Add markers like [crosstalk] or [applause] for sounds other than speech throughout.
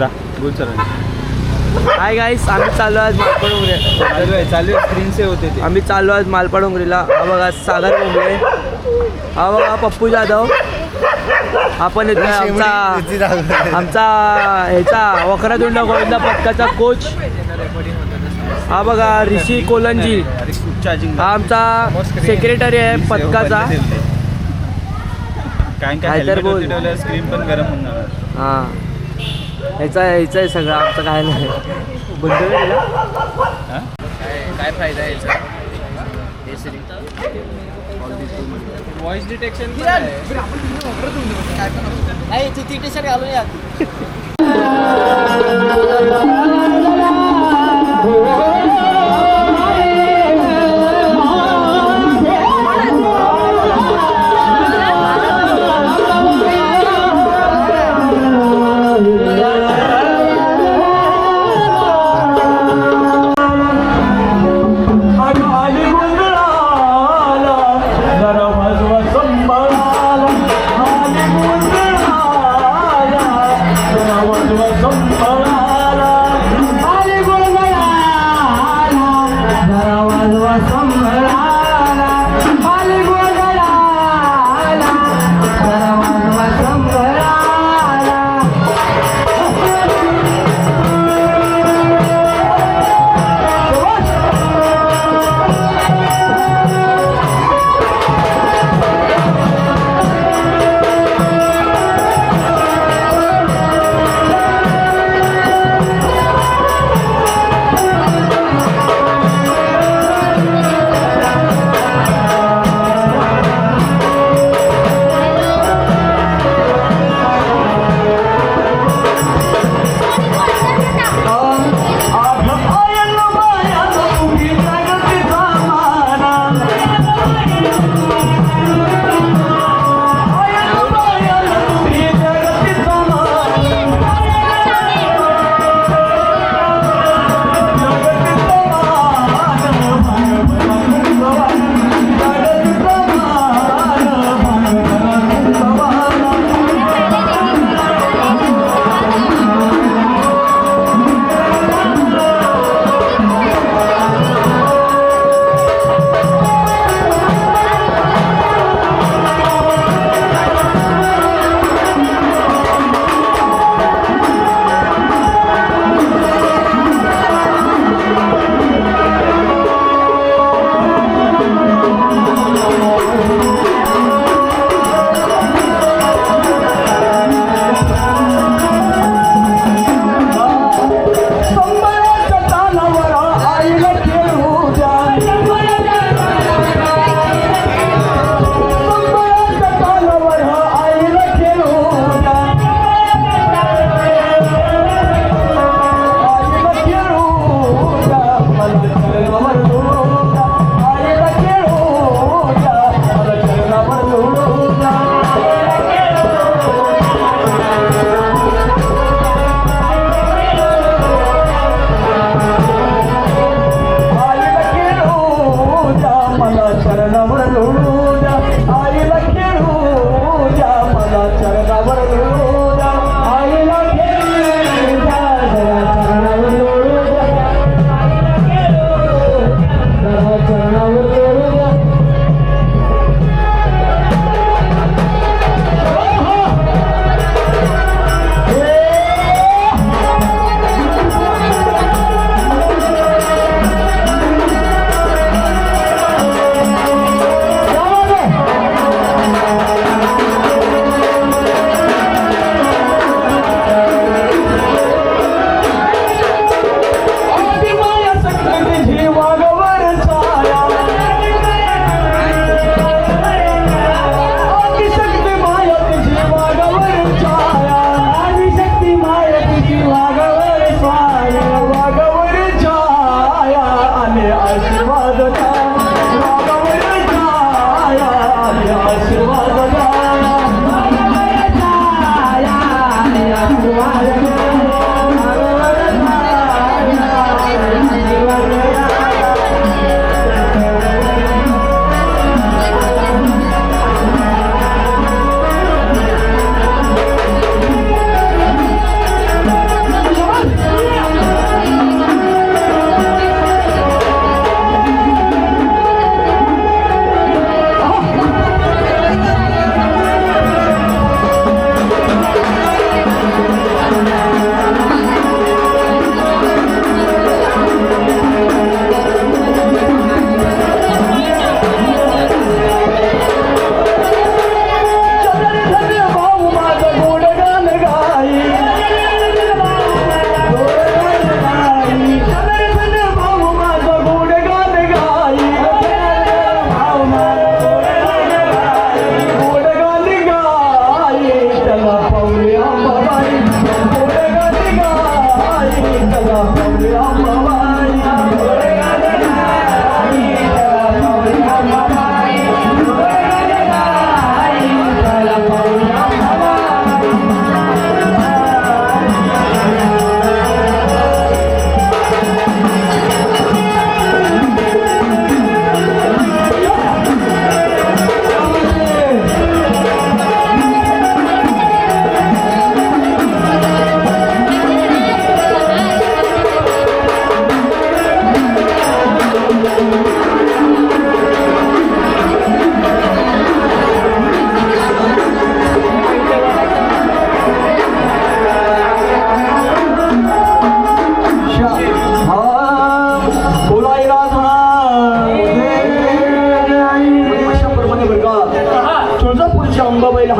जा. बोल sir. Hi guys आम्ही चाललो आज मालपाड उंगरे चालू स्क्रीन सेव्ह होते ते. आम्ही चाललो आज मालपाड उंगरीला हा बघा सागर बोंबले हा बघा पप्पू जाधव. हा पण येतोय आमचा आमचा ह्याचा वक्रतुंड गोविंदा पथकाचा कोच हा बघा ऋषी कोलंजी. हा आमचा सेक्रेटरी आहे पथकाचा काय काय तर बोल. स्क्रीन पण गरम होऊन जाणार हा. ह्याचा ह्याचा आहे सगळं आमचं काय नाही. बंद काय काय फायदा आहे व्हॉइस डिटेक्शन नाही ती टी शर्ट घालून या. [laughs]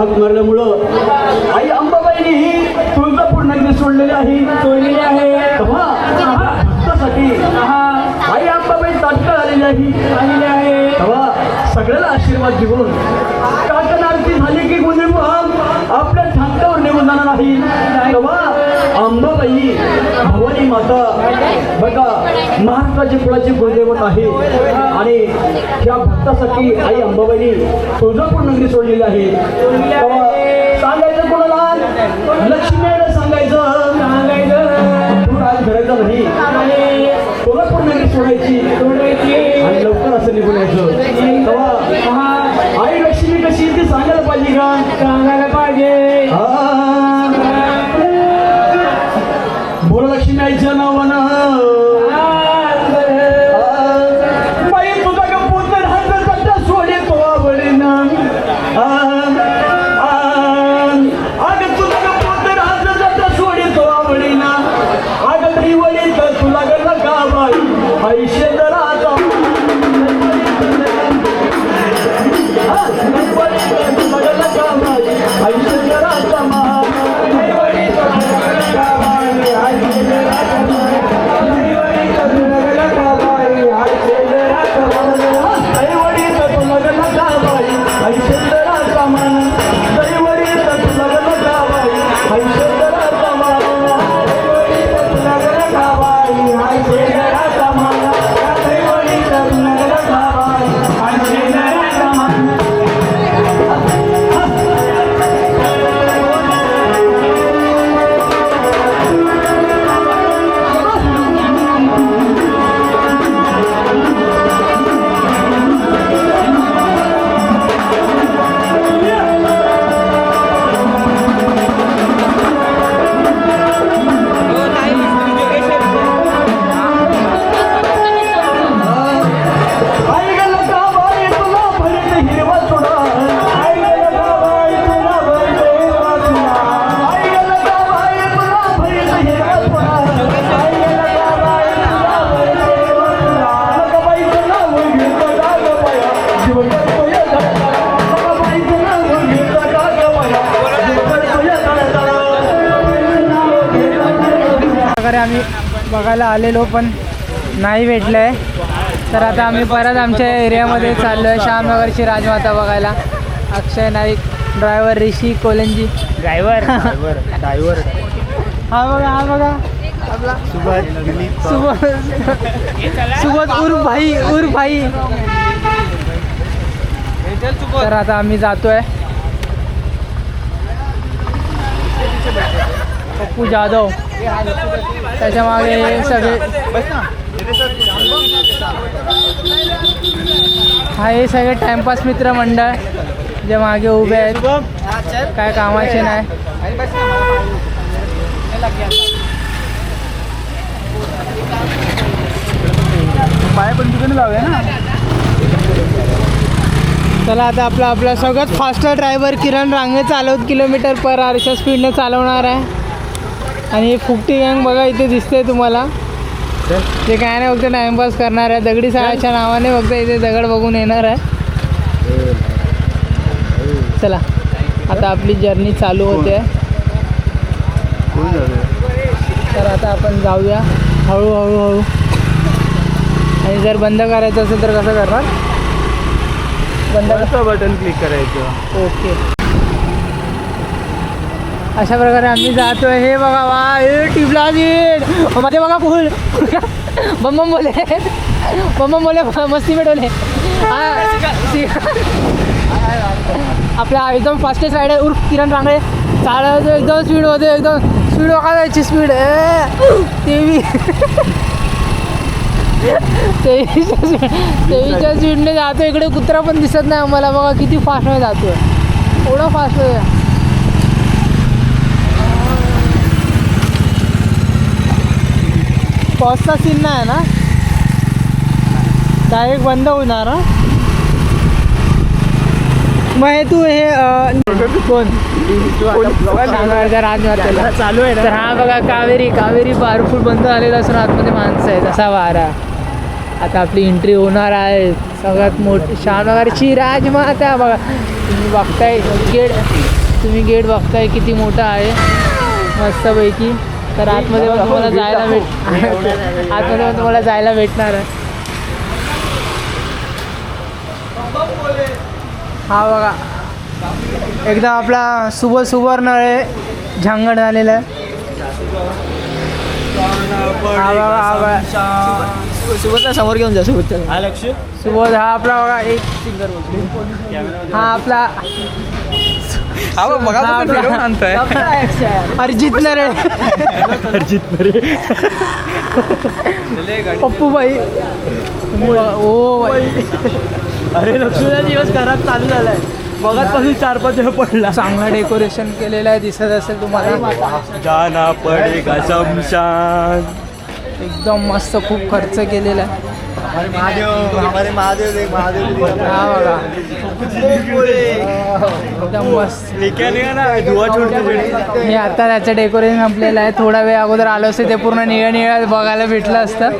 हाक मारल्यामुळं आई अंबाबाईने ही तुळजापूर नगरी सोडलेली आहे. सोडलेली आहे. तेव्हा भक्तासाठी आई अंबाबाई तात्काळ आलेली आहे. आलेली आहे. तेव्हा सगळ्याला आशीर्वाद देऊन काकण आरती झाली की गुन्हे आपल्या ठाण्यावर निघून जाणार नाही. तेव्हा अंबाबाई भवानी माता बघा महाराष्ट्राची कुळाची कुलदेवत आहे. आणि त्या भक्तासाठी आई अंबाबाईनी तुळजापूर नगरी सोडलेली आहे. सांगायचं कोणाला? लक्ष्मीला सांगायचं. सांगायचं तू नाही. कोल्हापूर नगरी सोडायची. सोडायची आणि लवकर असं निघून यायचं. तेव्हा आई लक्ष्मी कशी ती सांगायला पाहिजे का? सांगायला पाहिजे. प्रकारे आम्ही बघायला आलेलो पण नाही भेटलंय. तर आता आम्ही परत आमच्या एरियामध्ये चाललो आहे श्यामनगरची राजमाता बघायला. Akshay Naik driver Rishi Kolanji. Driver? [laughs] Driver हा बघा हा बघा. आपला सुबोध उर्फ भाई उर्फ भाई. तर आता आम्ही जातोय. पप्पू जाधव. त्याच्यामागे सगळे हा हे सगळे टाइमपास मित्र मंडळ जे मागे उभे आहेत. काय कामाचे नाही. पाय पण तिकडे लावूया ना चला आता आपला आपला सगळ्यात फास्टर ड्रायव्हर किरण रांगे चालवत किलोमीटर पर. आरच्या स्पीडने चालवणार आहे. आणि फुकटी गँग बघा इथे दिसते तुम्हाला. ते काय नाही फक्त टाइमपास करणार आहे. दगडी साळाच्या नावाने फक्त इथे दगड बघून येणार आहे. चला आता आपली जर्नी चालू होते. तर आता आपण जाऊया. हळूहळू हळू आणि जर बंद करायचं असेल तर कसं करणार? बंद बटन क्लिक करायचं. ओके अशा प्रकारे आम्ही जातोय. हे बघा वा ए टिपला मध्ये बघा फुल. [laughs] बम बम बोले. बम बम बोले मस्ती भेटवले आपला आपल्या एकदम फास्टेस्ट राईड आहे उर्फ किरण रांगळे. चालायचं एकदम स्पीड होते एकदम स्पीड वाकायची स्पीड तेवी. [laughs] तेवीसच्या स्पीड तेवीसच्या स्पीडने जातो इकडे कुत्रा पण दिसत नाही आम्हाला. बघा किती फास्टमध्ये जातोय. एवढा फास्ट आहे पावसाचा सीन नाही आहे ना? डायरेक्ट बंद होणार? मग हे तू हे कोण? राजमाता चालू आहे तर हा बघा कावेरी कावेरी बारफूट बंद झालेला असून आतमध्ये माणसं आहेत असा वारा. आता आपली एंट्री होणार आहे. सगळ्यात मोठी शहानगरची राजमाता बघा. तुम्ही बघताय गेट तुम्ही गेट बघताय किती मोठा आहे. मस्तपैकी. तर आतमध्ये पण तुम्हाला जायला भेट आतमध्ये पण तुम्हाला जायला भेटणार आहे. हा बघा एकदम आपला सुब सुवर्णळे झांगड झालेला आहे. हा बघा हा बघा. सोबत समोर घेऊन जा सोबत सुबोध हा आपला बघा एक सिंगर हा आपला हा बघा हा आपला- अर्जित नरे. पप्पू भाई ओ भाई अरे लक्ष्मीचा दिवस घरात चालू झालाय. बघत पासून चार पाच वेळ पडला. चांगलं डेकोरेशन केलेलं आहे दिसत असेल तुम्हाला. जाना पडेगा शमशान एकदम मस्त खूप खर्च केलेला आहे. महादेव हमारे महादेव देख महादेव हा। बघा एकदम मस्त। मी आता त्याचं डेकोरेशन संपलेलं आहे. थोडा वेळ अगोदर आलो असते ते पूर्ण निळ्या निळ्या बघायला भेटलं असतं.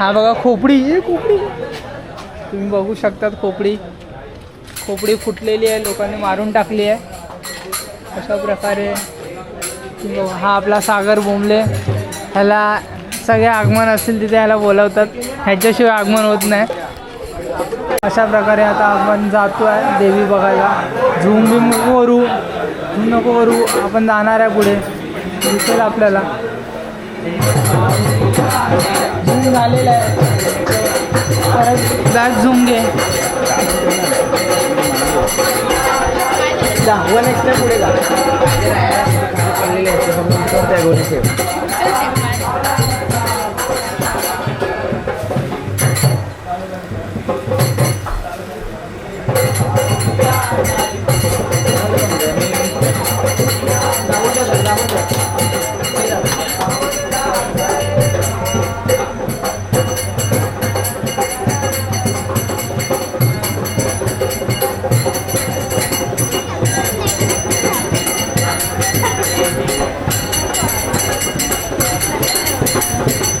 हा बघा खोपडी. हे खोपडी. तुम्ही बघू शकतात खोपडी. खोपडी फुटलेली आहे लोकांनी मारून टाकली आहे. अशा प्रकारे हा आपला सागर बोंबले. ह्याला सगळे आगमन असतील तिथे ह्याला बोलवतात. ह्याच्याशिवाय आगमन होत नाही. अशा प्रकारे आता आपण जातो आहे देवी बघायला. झूम बी नको करू. झूम नको करू. आपण जाणार आहे पुढे. दिसेल आपल्याला. झूम झालेला आहे. परत जात झूम घे. जा वन एक्स्ट्रा पुढे जा. त्या गोष्टी La